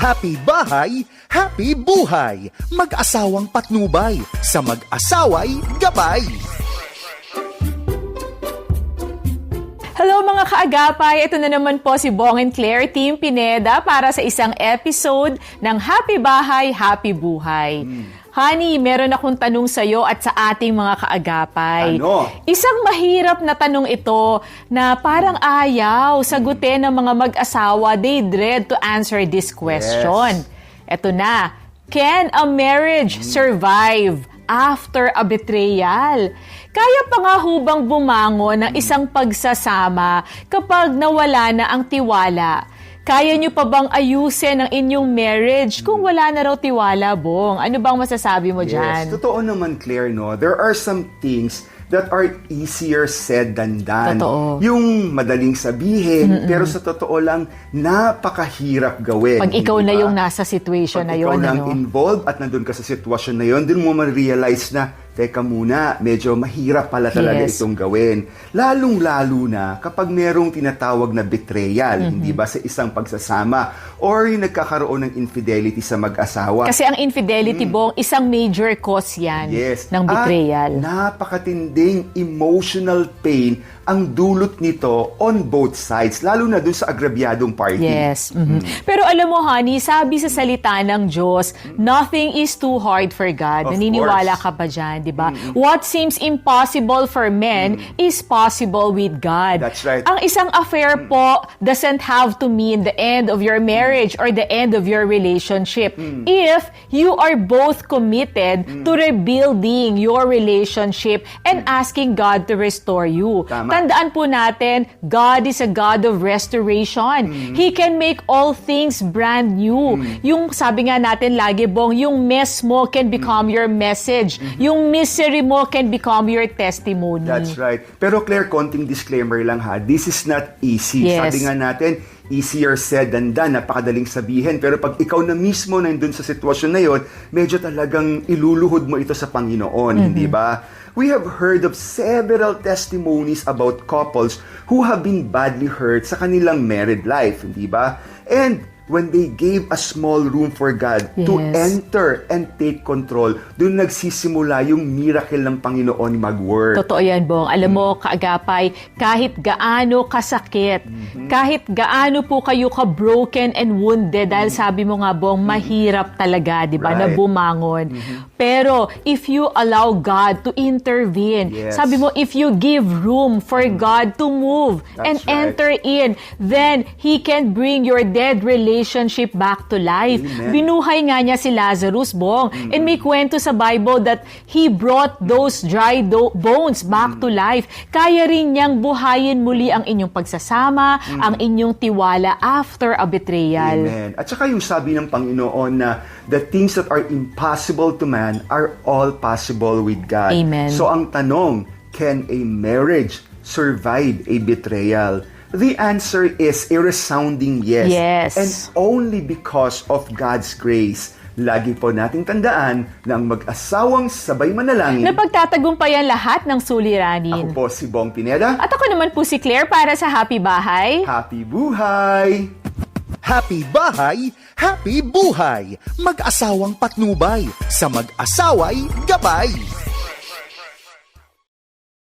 Happy bahay, happy buhay. Mag-asawang patnubay, sa mag-asaway gabay. Hello mga kaagapay! Ito na naman po si Bong and Claire Team Pineda para sa isang episode ng Happy Bahay, Happy Buhay. Honey, meron akong tanong sa iyo at sa ating mga kaagapay. Ano? Isang mahirap na tanong ito na parang ayaw sagutin ng mga mag-asawa. They dread to answer this question. Ito na. Can a marriage survive after a betrayal? Kaya pa nga hubang bumangon ng isang pagsasama kapag nawala na ang tiwala? Kaya nyo pa bang ayusin ang inyong marriage kung wala na raw tiwala, Bong? Ano bang masasabi mo dyan? Yes, totoo naman, Claire, no? There are some things that are easier said than done. Totoo. Yung madaling sabihin, pero sa totoo lang, napakahirap gawin. Pag ikaw na yung nasa situation Pag na ikaw yun, nang ano? involved at nandun ka sa sitwasyon na yun, dun mo ma-realize na, teka muna, medyo mahirap pala talaga Yes. itong gawin. Lalong-lalo na kapag merong tinatawag na betrayal, Mm-hmm. hindi ba, sa isang pagsasama, or yung nagkakaroon ng infidelity sa mag-asawa. Kasi ang infidelity, Bong, isang major cause yan Mm. Yes. ng betrayal. At napakatinding emotional pain ang dulot nito on both sides, lalo na dun sa agrabyadong party. Yes. Mm. mhm. Pero alam mo, honey, sabi sa salita ng Diyos, nothing is too hard for God. Of Naniniwala course. ka ba dyan, di ba? What seems impossible for men is possible with God. That's right. Ang isang affair po doesn't have to mean the end of your marriage or the end of your relationship. Mm. If you are both committed to rebuilding your relationship and asking God to restore you. Tama. Tandaan po natin, God is a God of restoration. Mm. He can make all things brand new. Yung sabi nga natin lagi, Bong, yung mess mo can become Mm. your message. Mm-hmm. Yung misery mo can become your testimony. That's right. Pero Claire, konting disclaimer lang ha. This is not easy. Yes. Sabi nga natin, easier said than done. Napakadaling sabihin. Pero pag ikaw na mismo nandun sa sitwasyon na yon, medyo talagang iluluhod mo ito sa Panginoon, hindi ba? We have heard of several testimonies about couples who have been badly hurt sa kanilang married life, hindi ba? And when they gave a small room for God to Yes. enter and take control, doon nagsisimula yung miracle ng Panginoon mag-work. Totoo yan, Bong. Alam mo, kaagapay, kahit gaano kasakit, kahit gaano po kayo ka-broken and wounded, dahil sabi mo nga, Bong, mahirap talaga, di ba, na Right. bumangon. Pero, if you allow God to intervene, Yes. sabi mo, if you give room for God to move That's and right. enter in, then He can bring your dead relationship back to life. Amen. Binuhay nga niya si Lazarus, Bong. And may kwento sa Bible that He brought those dry do- bones back to life. Kaya rin niyang buhayin muli ang inyong pagsasama, ang inyong tiwala after a betrayal. Amen. At saka yung sabi ng Panginoon na the things that are impossible to man are all possible with God. Amen. So ang tanong, can a marriage survive a betrayal? The answer is a resounding yes. Yes. And only because of God's grace. Lagi po nating tandaan na ang mag-asawang sabay manalangin. Napagtatagumpayan lahat ng Ako suliranin. po si Bong Pineda. At ako naman po si Claire para sa Happy Bahay. Happy buhay! Happy bahay, happy buhay. Mag-asawang patnubay, sa mag-asaway gabay.